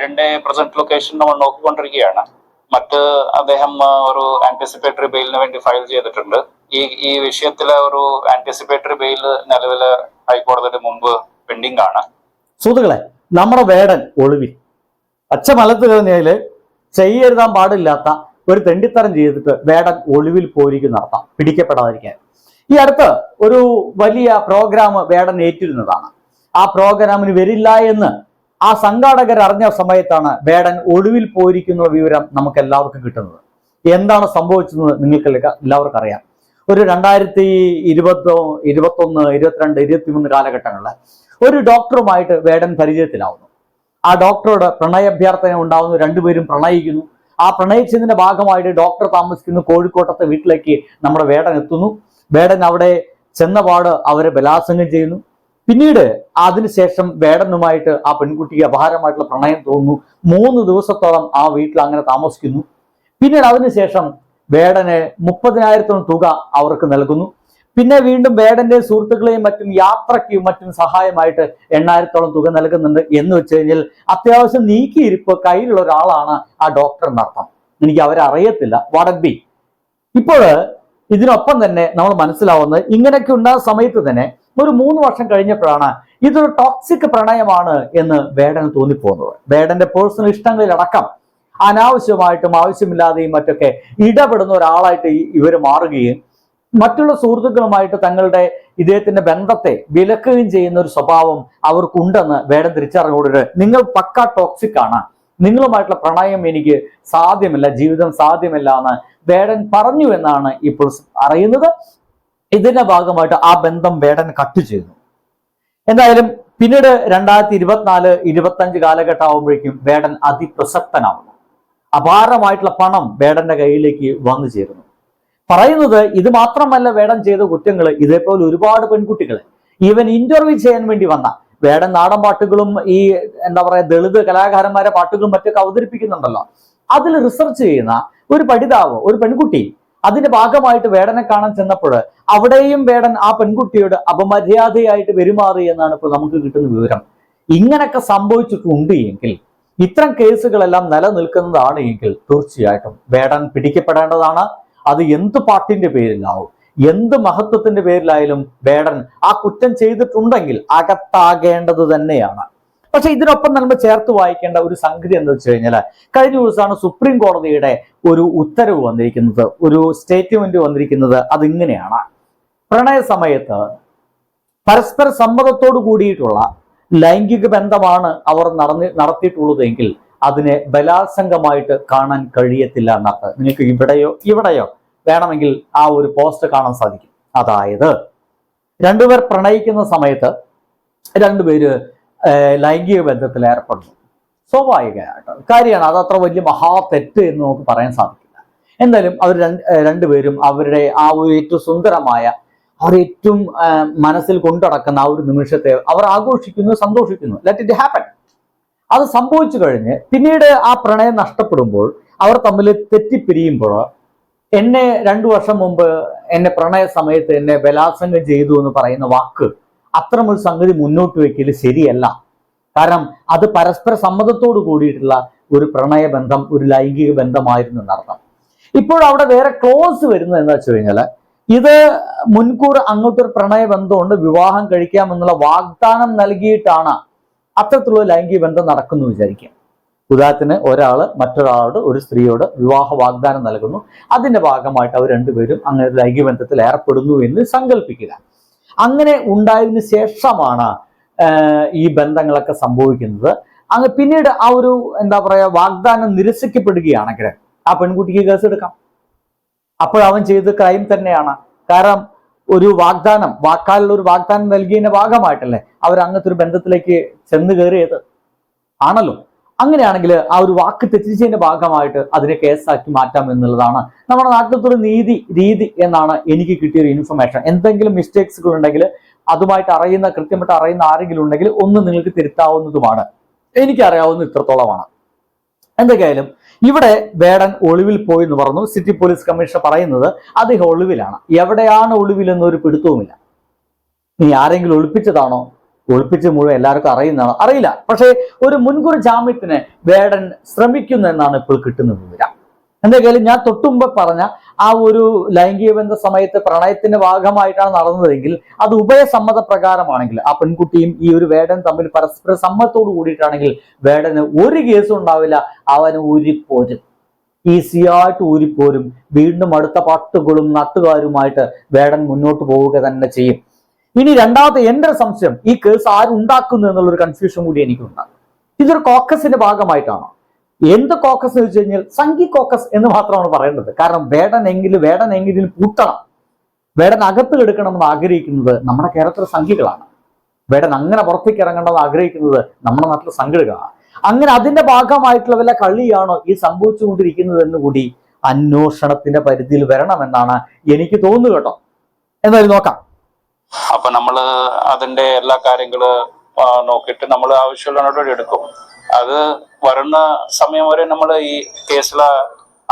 വേടന്റെ present location നമ്മൾ നോക്കിക്കൊണ്ടിരിക്കുകയാണ്. മറ്റ് അദ്ദേഹം ഒരു ആന്റിസിപ്പേറ്ററി ബെയിലിന് വേണ്ടി ഫയൽ ചെയ്തിട്ടുണ്ട്. ഈ ഈ വിഷയത്തിലെ ഒരു ആന്റിസിപ്പേറ്ററി ബെയിൽ നിലവിൽ ഹൈക്കോടതിയുടെ മുമ്പ് പെൻഡിംഗ് ആണ്. സുഹൃത്തുക്കളെ നമ്മുടെ വേടൻ ഒളിവിൽ. പച്ച മലത്ത് കഴിഞ്ഞാൽ ചെയ്യരുതാൻ പാടില്ലാത്ത ഒരു തെണ്ടിത്തരം ചെയ്തിട്ട് വേടൻ ഒളിവിൽ പോയിരിക്കും നടത്താം. പിടിക്കപ്പെടാതിരിക്കാൻ. ഈ അടുത്ത് ഒരു വലിയ പ്രോഗ്രാം വേടൻ ഏറ്റിരുന്നതാണ് ആ പ്രോഗ്രാമിന് വരില്ല എന്ന് ആ സംഘാടകർ അറിഞ്ഞ സമയത്താണ് ബേഡൻ ഒളിവിൽ പോയിരിക്കുന്ന വിവരം നമുക്ക് എല്ലാവർക്കും കിട്ടുന്നത്. എന്താണ് സംഭവിച്ചതെന്ന് നിങ്ങൾക്ക് എല്ലാവർക്കും അറിയാം. ഒരു രണ്ടായിരത്തി ഇരുപത്തോ ഇരുപത്തൊന്ന് ഇരുപത്തിരണ്ട് ഇരുപത്തിമൂന്ന് കാലഘട്ടങ്ങളിൽ ഒരു ഡോക്ടറുമായിട്ട് വേടൻ പരിചയത്തിലാവുന്നു. ആ ഡോക്ടറോട് പ്രണയാഭ്യർത്ഥന ഉണ്ടാവുന്നു രണ്ടുപേരും പ്രണയിക്കുന്നു. ആ പ്രണയിച്ചതിന്റെ ഭാഗമായിട്ട് ഡോക്ടർ താമസിക്കുന്ന കോഴിക്കോട്ടത്തെ വീട്ടിലേക്ക് നമ്മുടെ വേടൻ എത്തുന്നു. വേടൻ അവിടെ ചെന്നപാട് അവരെ ബലാത്സംഗം ചെയ്യുന്നു. പിന്നീട് അതിനുശേഷം വേടനുമായിട്ട് ആ പെൺകുട്ടിക്ക് അപഹാരമായിട്ടുള്ള പ്രണയം തോന്നുന്നു. മൂന്ന് ദിവസത്തോളം ആ വീട്ടിൽ അങ്ങനെ താമസിക്കുന്നു. പിന്നീട് അതിനുശേഷം വേടന് മുപ്പതിനായിരത്തോളം തുക അവർക്ക് നൽകുന്നു. പിന്നെ വീണ്ടും വേടന്റെ സുഹൃത്തുക്കളെയും മറ്റും യാത്രയ്ക്കും മറ്റും സഹായമായിട്ട് എണ്ണായിരത്തോളം തുക നൽകുന്നുണ്ട് എന്ന് വെച്ച് കഴിഞ്ഞാൽ അത്യാവശ്യം നീക്കിയിരിപ്പ് കയ്യിലുള്ള ഒരാളാണ് ആ ഡോക്ടർ എന്നർത്ഥം എനിക്ക് അവരെ അറിയത്തില്ല വടബി ഇപ്പോൾ ഇതിനൊപ്പം തന്നെ നമ്മൾ മനസ്സിലാവുന്നത് ഇങ്ങനെയൊക്കെ ഉണ്ടാകുന്ന സമയത്ത് തന്നെ ഒരു മൂന്ന് വർഷം കഴിഞ്ഞപ്പോഴാണ് ഇതൊരു ടോക്സിക് പ്രണയമാണ് എന്ന് വേടന് തോന്നിപ്പോകുന്നത്. വേടന്റെ പേഴ്സണൽ ഇഷ്ടങ്ങളിലടക്കം അനാവശ്യമായിട്ടും ആവശ്യമില്ലാതെയും മറ്റൊക്കെ ഇടപെടുന്ന ഒരാളായിട്ട് ഇവർ മാറുകയും മറ്റുള്ള സുഹൃത്തുക്കളുമായിട്ട് തങ്ങളുടെ ഇദ്ദേഹത്തിന്റെ ബന്ധത്തെ വിലക്കുകയും ചെയ്യുന്ന ഒരു സ്വഭാവം അവർക്കുണ്ടെന്ന് വേടൻ തിരിച്ചറിഞ്ഞുകൊണ്ടിട്ട് നിങ്ങൾ പക്ക ടോക്സിക് ആണ്. നിങ്ങളുമായിട്ടുള്ള പ്രണയം എനിക്ക് സാധ്യമല്ല ജീവിതം സാധ്യമല്ല എന്ന് വേടൻ പറഞ്ഞു എന്നാണ് ഇപ്പോൾ അറിയുന്നത്. ഇതിന്റെ ഭാഗമായിട്ട് ആ ബന്ധം വേടൻ കട്ട് ചെയ്തു. എന്തായാലും പിന്നീട് രണ്ടായിരത്തി ഇരുപത്തിനാല് ഇരുപത്തഞ്ച് കാലഘട്ടം ആകുമ്പോഴേക്കും വേടൻ അതിപ്രസക്തനാവുന്നു. അപാരമായിട്ടുള്ള പണം വേടന്റെ കയ്യിലേക്ക് വന്നു ചേരുന്നു. പറയുന്നത് ഇത് മാത്രമല്ല വേടൻ ചെയ്ത കുറ്റങ്ങൾ ഇതേപോലെ ഒരുപാട് പെൺകുട്ടികളെ. ഈവൻ ഇന്റർവ്യൂ ചെയ്യാൻ വേണ്ടി വന്ന വേടൻ നാടൻ പാട്ടുകളും ഈ എന്താ പറയാ ദളിത് കലാകാരന്മാരെ പാട്ടുകളും മറ്റൊക്കെ അവതരിപ്പിക്കുന്നുണ്ടല്ലോ. അതിൽ റിസർച്ച് ചെയ്യുന്ന ഒരു പഠിതാവ് ഒരു പെൺകുട്ടി അതിന്റെ ഭാഗമായിട്ട് വേടനെ കാണാൻ ചെന്നപ്പോൾ അവിടെയും വേടൻ ആ പെൺകുട്ടിയോട് അപമര്യാദയായിട്ട് പെരുമാറി എന്നാണ് ഇപ്പോൾ നമുക്ക് കിട്ടുന്ന വിവരം. ഇങ്ങനൊക്കെ സംഭവിച്ചിട്ടുണ്ട് എങ്കിൽ ഇത്തരം കേസുകളെല്ലാം നിലനിൽക്കുന്നതാണ് എങ്കിൽ തീർച്ചയായിട്ടും വേടൻ പിടിക്കപ്പെടേണ്ടതാണ്. അത് എന്ത് പാർട്ടിന്റെ പേരിലാവും എന്ത് മഹത്വത്തിന്റെ പേരിലായാലും വേടൻ ആ കുറ്റം ചെയ്തിട്ടുണ്ടെങ്കിൽ അകത്താകേണ്ടത് തന്നെയാണ്. പക്ഷെ ഇതിനൊപ്പം നമ്മൾ ചേർത്ത് വായിക്കേണ്ട ഒരു സംഗതി എന്ന് വെച്ച് കഴിഞ്ഞാൽ കഴിഞ്ഞ ദിവസമാണ് സുപ്രീം കോടതിയുടെ ഒരു ഉത്തരവ് വന്നിരിക്കുന്നത് ഒരു സ്റ്റേറ്റ്മെന്റ് വന്നിരിക്കുന്നത് അതിങ്ങനെയാണ്. പ്രണയ സമയത്ത് പരസ്പര സമ്മതത്തോടു കൂടിയിട്ടുള്ള ലൈംഗിക ബന്ധമാണ് അവർ നടന്നി നടത്തിയിട്ടുള്ളതെങ്കിൽ അതിനെ ബലാത്സംഗമായിട്ട് കാണാൻ കഴിയത്തില്ല എന്നർത്ഥം. നിങ്ങൾക്ക് ഇവിടെയോ ഇവിടെയോ വേണമെങ്കിൽ ആ ഒരു പോസ്റ്റ് കാണാൻ സാധിക്കും. അതായത് രണ്ടുപേർ പ്രണയിക്കുന്ന സമയത്ത് രണ്ടുപേര് ലൈംഗിക ബന്ധത്തിൽ ഏർപ്പെടുന്നു. സ്വാഭാവികമായിട്ട്. കാര്യമാണ് അത് അത്ര വലിയ മഹാ തെറ്റ് എന്ന് നമുക്ക് പറയാൻ സാധിക്കില്ല. എന്തായാലും അവർ രണ്ട് രണ്ടുപേരും അവരുടെ ആ ഒരു ഏറ്റവും സുന്ദരമായ അവർ ഏറ്റവും മനസ്സിൽ കൊണ്ടടക്കുന്ന ആ ഒരു നിമിഷത്തെ അവർ ആഘോഷിക്കുന്നു സന്തോഷിക്കുന്നു. ലെറ്റ് ഇറ്റ് ഹാപ്പൻ അത് സംഭവിച്ചു കഴിഞ്ഞ് പിന്നീട് ആ പ്രണയം നഷ്ടപ്പെടുമ്പോൾ അവർ തമ്മിൽ തെറ്റിപ്പിരിയുമ്പോൾ എന്നെ രണ്ടു വർഷം മുമ്പ് എന്നെ പ്രണയ സമയത്ത് എന്നെ ബലാത്സംഗം ചെയ്തു എന്ന് പറയുന്ന വാക്ക് അത്തരമൊരു സംഗതി മുന്നോട്ട് വെക്കൽ ശരിയല്ല. കാരണം അത് പരസ്പര സമ്മതത്തോട് കൂടിയിട്ടുള്ള ഒരു പ്രണയബന്ധം ഒരു ലൈംഗിക ബന്ധമായിരുന്നു എന്നർത്ഥം. ഇപ്പോൾ അവിടെ വേറെ ക്ലോസ് വരുന്നത് എന്താ വെച്ച് കഴിഞ്ഞാൽ ഇത് മുൻകൂർ അങ്ങോട്ടൊരു പ്രണയ ബന്ധമുണ്ട് വിവാഹം കഴിക്കാമെന്നുള്ള വാഗ്ദാനം നൽകിയിട്ടാണ് അത്തരത്തിലുള്ള ലൈംഗിക ബന്ധം നടക്കുന്നു വിചാരിക്കാം ഉദാഹരണത്തിന് ഒരാൾ മറ്റൊരാളോട് ഒരു സ്ത്രീയോട് വിവാഹ വാഗ്ദാനം നൽകുന്നു. അതിന്റെ ഭാഗമായിട്ട് അവർ രണ്ടുപേരും അങ്ങനെ ലൈംഗിക ബന്ധത്തിൽ ഏർപ്പെടുന്നു എന്ന് സങ്കല്പിക്കുക അങ്ങനെ ഉണ്ടായതിന് ശേഷമാണ് ഈ ബന്ധങ്ങളൊക്കെ സംഭവിക്കുന്നത്. അങ്ങ് പിന്നീട് ആ ഒരു എന്താ പറയുക വാഗ്ദാനം നിരസിക്കപ്പെടുകയാണെങ്കിൽ ആ പെൺകുട്ടിക്ക് കേസ് എടുക്കാം. അപ്പോഴവൻ ചെയ്ത് ക്രൈം തന്നെയാണ്. കാരണം ഒരു വാഗ്ദാനം വാക്കാലുള്ള ഒരു വാഗ്ദാനം നൽകിയതിന്റെ ഭാഗമായിട്ടല്ലേ അവർ അങ്ങനത്തെ ഒരു ബന്ധത്തിലേക്ക് ചെന്ന് കയറിയത്? ആണല്ലോ. അങ്ങനെയാണെങ്കിൽ ആ ഒരു വാക്ക് തെറ്റിച്ചതിന്റെ ഭാഗമായിട്ട് അതിനെ കേസാക്കി മാറ്റാം എന്നുള്ളതാണ് നമ്മുടെ നാട്ടിലത്തെ നീതി രീതി എന്നാണ് എനിക്ക് കിട്ടിയ ഒരു ഇൻഫർമേഷൻ എന്തെങ്കിലും മിസ്റ്റേക്സുകൾ ഉണ്ടെങ്കിൽ അതുമായിട്ട് അറിയുന്ന കൃത്യമായിട്ട് അറിയുന്ന ആരെങ്കിലും ഉണ്ടെങ്കിൽ ഒന്ന് നിങ്ങൾക്ക് തിരുത്താവുന്നതുമാണ്. എനിക്കറിയാവുന്ന ഇത്രത്തോളമാണ്. എന്തൊക്കെയായാലും ഇവിടെ വേടൻ ഒളിവിൽ പോയി എന്ന് പറഞ്ഞു. സിറ്റി പോലീസ് കമ്മീഷണർ പറയുന്നത് അദ്ദേഹം ഒളിവിലാണ്. എവിടെയാണ് ഒളിവിലെന്നൊരു പിടുത്തവുമില്ല. നീ ആരെങ്കിലും ഒളിപ്പിച്ചതാണോ? ഒളിപ്പിച്ച് മുഴുവൻ എല്ലാവർക്കും അറിയുന്നതാണ്. അറിയില്ല. പക്ഷേ ഒരു മുൻകൂർ ജാമ്യത്തിന് വേടൻ ശ്രമിക്കുന്നു എന്നാണ് ഇപ്പോൾ കിട്ടുന്ന വിവരം. എന്തെങ്കിലും ഞാൻ തൊട്ടുമുമ്പ് പറഞ്ഞ ആ ഒരു ലൈംഗിക ബന്ധ സമയത്ത് പ്രണയത്തിന്റെ ഭാഗമായിട്ടാണ് നടന്നതെങ്കിൽ അത് ഉഭയസമ്മത പ്രകാരമാണെങ്കിൽ ആ പെൺകുട്ടിയും ഈ ഒരു വേടൻ തമ്മിൽ പരസ്പര സമ്മതത്തോട് കൂടിയിട്ടാണെങ്കിൽ വേടന് ഒരു കേസും ഉണ്ടാവില്ല. അവന് ഊരിപ്പോരും. ഈസിയായിട്ട് ഊരിപ്പോരും. വീണ്ടും അടുത്ത പാട്ടുകളും നാട്ടുകാരുമായിട്ട് വേടൻ മുന്നോട്ട് പോവുക തന്നെ ചെയ്യും. ഇനി രണ്ടാമത്തെ എന്റെ സംശയം ഈ കേസ് ആരുണ്ടാക്കുന്നു എന്നുള്ളൊരു കൺഫ്യൂഷൻ കൂടി എനിക്കുണ്ട് ഇതൊരു കോക്കസിന്റെ ഭാഗമായിട്ടാണ്? എന്ത് കോക്കസ് എന്ന് വെച്ച് കഴിഞ്ഞാൽ സംഘി കോക്കസ് എന്ന് മാത്രമാണ് പറയേണ്ടത്. കാരണം വേടനെങ്കിലും വേടനെങ്കിലും പൂട്ടണം. വേടൻ അകത്ത് കിടക്കണമെന്ന് ആഗ്രഹിക്കുന്നത് നമ്മുടെ കേരളത്തിലെ സംഘികളാണ്. വേടൻ അങ്ങനെ പുറത്തേക്ക് ഇറങ്ങണമെന്ന് ആഗ്രഹിക്കുന്നത് നമ്മുടെ നാട്ടിലെ സംഘികളാണ്. അങ്ങനെ അതിന്റെ ഭാഗമായിട്ടുള്ള വല്ല കളിയാണോ ഈ സംഭവിച്ചുകൊണ്ടിരിക്കുന്നത് എന്ന് കൂടി അന്വേഷണത്തിന്റെ പരിധിയിൽ വരണമെന്നാണ് എനിക്ക് തോന്നുന്നു കേട്ടോ. എന്തായാലും നോക്കാം. അപ്പൊ നമ്മൾ അതിന്റെ എല്ലാ കാര്യങ്ങൾ നോക്കിയിട്ട് നമ്മൾ ആവശ്യമുള്ള നടപടി എടുക്കും. അത് വരുന്ന സമയം വരെ നമ്മൾ ഈ കേസിലെ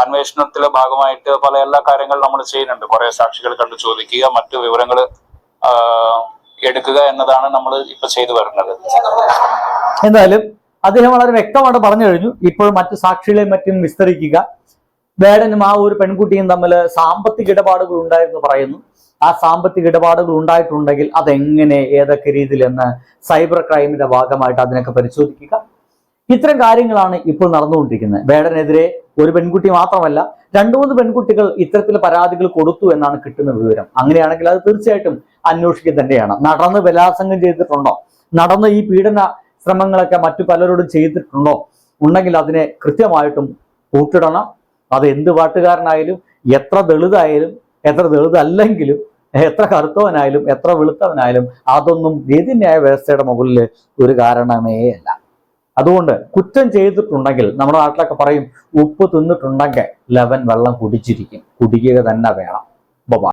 അന്വേഷണത്തിലെ ഭാഗമായിട്ട് പല എല്ലാ കാര്യങ്ങളും നമ്മൾ ചെയ്യുന്നുണ്ട്. കുറെ സാക്ഷികൾ കണ്ട് ചോദിക്കുക മറ്റു വിവരങ്ങൾ എടുക്കുക എന്നതാണ് നമ്മൾ ഇപ്പൊ ചെയ്തു വരുന്നത്. എന്തായാലും അദ്ദേഹം വളരെ വ്യക്തമായിട്ട് പറഞ്ഞു കഴിഞ്ഞു. ഇപ്പോൾ മറ്റു സാക്ഷികളെയും മറ്റും വിസ്തരിക്കുക. വേടനും ആ ഒരു പെൺകുട്ടിയും തമ്മിൽ സാമ്പത്തിക ഇടപാടുകൾ ഉണ്ടായിരുന്നു പറയുന്നു. ആ സാമ്പത്തിക ഇടപാടുകൾ ഉണ്ടായിട്ടുണ്ടെങ്കിൽ അതെങ്ങനെ ഏതൊക്കെ രീതിയിൽ എന്ന് സൈബർ ക്രൈമിന്റെ ഭാഗമായിട്ട് അതിനൊക്കെ പരിശോധിക്കുക. ഇത്തരം കാര്യങ്ങളാണ് ഇപ്പോൾ നടന്നുകൊണ്ടിരിക്കുന്നത്. വേടനെതിരെ ഒരു പെൺകുട്ടി മാത്രമല്ല രണ്ടു മൂന്ന് പെൺകുട്ടികൾ ഇത്തരത്തിൽ പരാതികൾ കൊടുത്തു എന്നാണ് കിട്ടുന്ന വിവരം. അങ്ങനെയാണെങ്കിൽ അത് തീർച്ചയായിട്ടും അന്വേഷിക്കുക തന്നെയാണ്. നടന്ന് ബലാത്സംഗം ചെയ്തിട്ടുണ്ടോ? നടന്ന് ഈ പീഡന ശ്രമങ്ങളൊക്കെ മറ്റു പലരോടും ചെയ്തിട്ടുണ്ടോ? ഉണ്ടെങ്കിൽ അതിനെ കൃത്യമായിട്ടും കൂട്ടിടണം. അത് എന്ത് പാട്ടുകാരനായാലും എത്ര ദളിതായാലും എത്ര ദളിതല്ലെങ്കിലും എത്ര കറുത്തവനായാലും എത്ര വെളുത്തവനായാലും അതൊന്നും നീതിന്യായ വ്യവസ്ഥയുടെ മുകളിൽ ഒരു കാരണമേ അല്ല. അതുകൊണ്ട് കുറ്റം ചെയ്തിട്ടുണ്ടെങ്കിൽ നമ്മുടെ നാട്ടിലൊക്കെ പറയും ഉപ്പ് തിന്നിട്ടുണ്ടെങ്കിൽ ലവൻ വെള്ളം കുടിച്ചിരിക്കും. കുടിക്കുക തന്നെ വേണം.